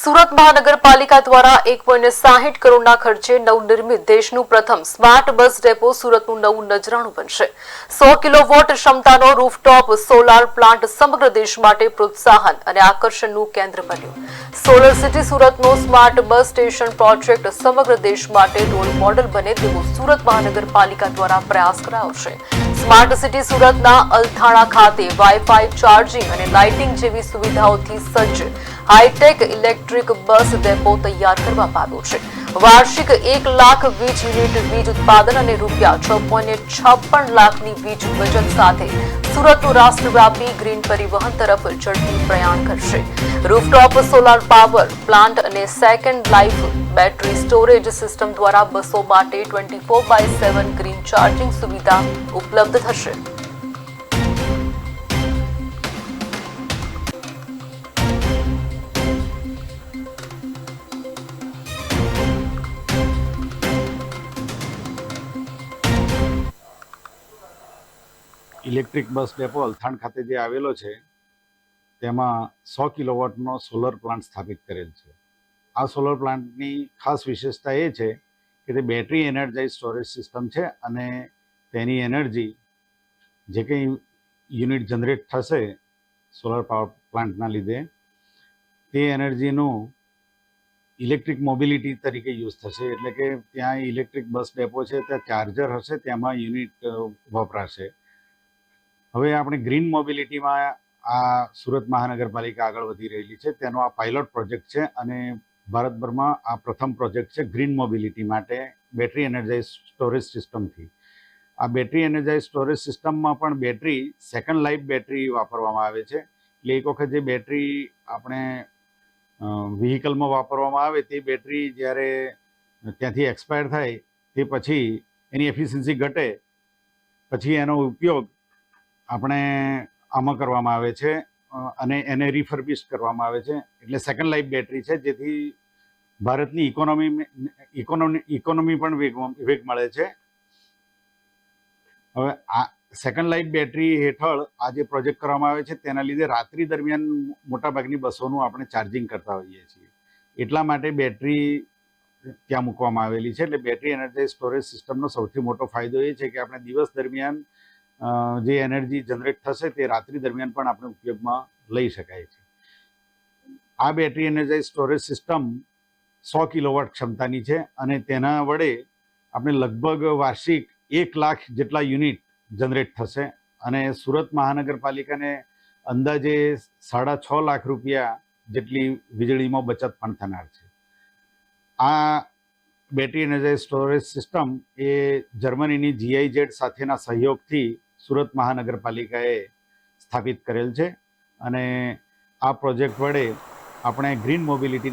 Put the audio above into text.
સુરત મહાનગરપાલિકા દ્વારા એક પોઈન્ટ સાહીઠ કરોડના ખર્ચે નવનિર્મિત દેશનું પ્રથમ સ્માર્ટ બસ ડેપો સુરતનું નવું નજરાણું બનશે. સો કિલોવોટ ક્ષમતાનો રૂફટોપ સોલાર પ્લાન્ટ સમગ્ર દેશ માટે પ્રોત્સાહન અને આકર્ષણનું કેન્દ્ર બન્યું. સોલર સિટી સુરતનો સ્માર્ટ બસ સ્ટેશન પ્રોજેક્ટ સમગ્ર દેશ માટે રોલ મોડલ બને તેવો સુરત મહાનગરપાલિકા દ્વારા પ્રયાસ કરાયો છે. સ્માર્ટ સિટી સુરતના અલથાણા ખાતે વાઈફાઈ ચાર્જિંગ અને લાઇટિંગ જેવી સુવિધાઓથી સજ્જ. હાઈટેક ઇલેક્ટ્રિક બસ ડેપો તૈયાર કરવામાં આવ્યો છે. વાર્ષિક એક લાખ વીજ યુનિટ વીજ ઉત્પાદન અને રૂપિયા છ પોઈન્ટ છપ્પન લાખની વીજ બચત સાથે સુરતનું રાષ્ટ્રવ્યાપી ગ્રીન પરિવહન તરફ ઝડપી પ્રયાણ કરશે. રૂફટોપ સોલાર પાવર પ્લાન્ટ અને second life battery storage system દ્વારા બસો માટે twenty four by seven green charging સુવિધા ઉપલબ્ધ થશે. ઇલેક્ટ્રિક બસ ડેપો અલથાણ ખાતે જે આવેલો છે, તેમાં સો કિલોવોટનો સોલર પ્લાન્ટ સ્થાપિત કરેલ છે. આ સોલર પ્લાન્ટની ખાસ વિશેષતા એ છે કે તે બેટરી એનર્જાઇઝ સ્ટોરેજ સિસ્ટમ છે અને તેની એનર્જી જે કંઈ યુનિટ જનરેટ થશે સોલર પાવર પ્લાન્ટના લીધે, તે એનર્જીનું ઇલેક્ટ્રિક મોબિલિટી તરીકે યુઝ થશે. એટલે કે ત્યાં ઇલેક્ટ્રિક બસ ડેપો છે, ત્યાં ચાર્જર હશે, તેમાં યુનિટ વપરાશે. હવે આપણે ગ્રીન મોબિલિટીમાં આ સુરત મહાનગરપાલિકા આગળ વધી રહેલી છે. તેનો આ પાયલોટ પ્રોજેક્ટ છે અને ભારતભરમાં આ પ્રથમ પ્રોજેક્ટ છે ગ્રીન મોબિલિટી માટે બેટરી એનર્જાઇઝ સ્ટોરેજ સિસ્ટમથી. આ બેટરી એનર્જાઇઝ સ્ટોરેજ સિસ્ટમમાં પણ બેટરી સેકન્ડ લાઈફ બેટરી વાપરવામાં આવે છે. એટલે એક વખત જે બેટરી આપણે વ્હીકલમાં વાપરવામાં આવે તે બેટરી જ્યારે ત્યાંથી એક્સપાયર થાય તે પછી એની એફિશિયન્સી ઘટે. પછી એનો ઉપયોગ આપણે આમાં કરવામાં આવે છે અને એને રિફર્બિશ કરવામાં આવે છે. એટલે સેકન્ડ લાઈફ બેટરી છે, જેથી ભારતની ઇકોનોમી ઇકોનોમી ઇકોનોમી પણ વેગ વેગ મળે છે. હવે આ સેકન્ડ લાઈફ બેટરી હેઠળ આ જે પ્રોજેક્ટ કરવામાં આવે છે, તેના લીધે રાત્રિ દરમિયાન મોટાભાગની બસોનું આપણે ચાર્જિંગ કરતા હોઈએ છીએ. એટલા માટે બેટરી ત્યાં મૂકવામાં આવેલી છે. એટલે બેટરી એનર્જાઇઝ સ્ટોરેજ સિસ્ટમનો સૌથી મોટો ફાયદો એ છે કે આપણે દિવસ દરમિયાન જે એનર્જી જનરેટ થશે તે રાત્રિ દરમિયાન પણ આપણે ઉપયોગમાં લઈ શકાય છે. આ બેટરી એનર્જાઇઝ સ્ટોરેજ સિસ્ટમ સો કિલોવોટ ક્ષમતાની છે અને તેના વડે આપણે લગભગ વાર્ષિક એક લાખ જેટલા યુનિટ જનરેટ થશે અને સુરત મહાનગરપાલિકાને અંદાજે સાડા છ લાખ રૂપિયા જેટલી વીજળીમાં બચત પણ થનાર છે. આ બેટરી એનર્જાઇઝ સ્ટોરેજ સિસ્ટમ એ જર્મનીની જીઆઈજેડ સાથેના સહયોગથી સુરત મહાનગરપાલિકાએ સ્થાપિત કરેલ છે. અને આ પ્રોજેક્ટ વડે આપણે ગ્રીન મોબિલિટીને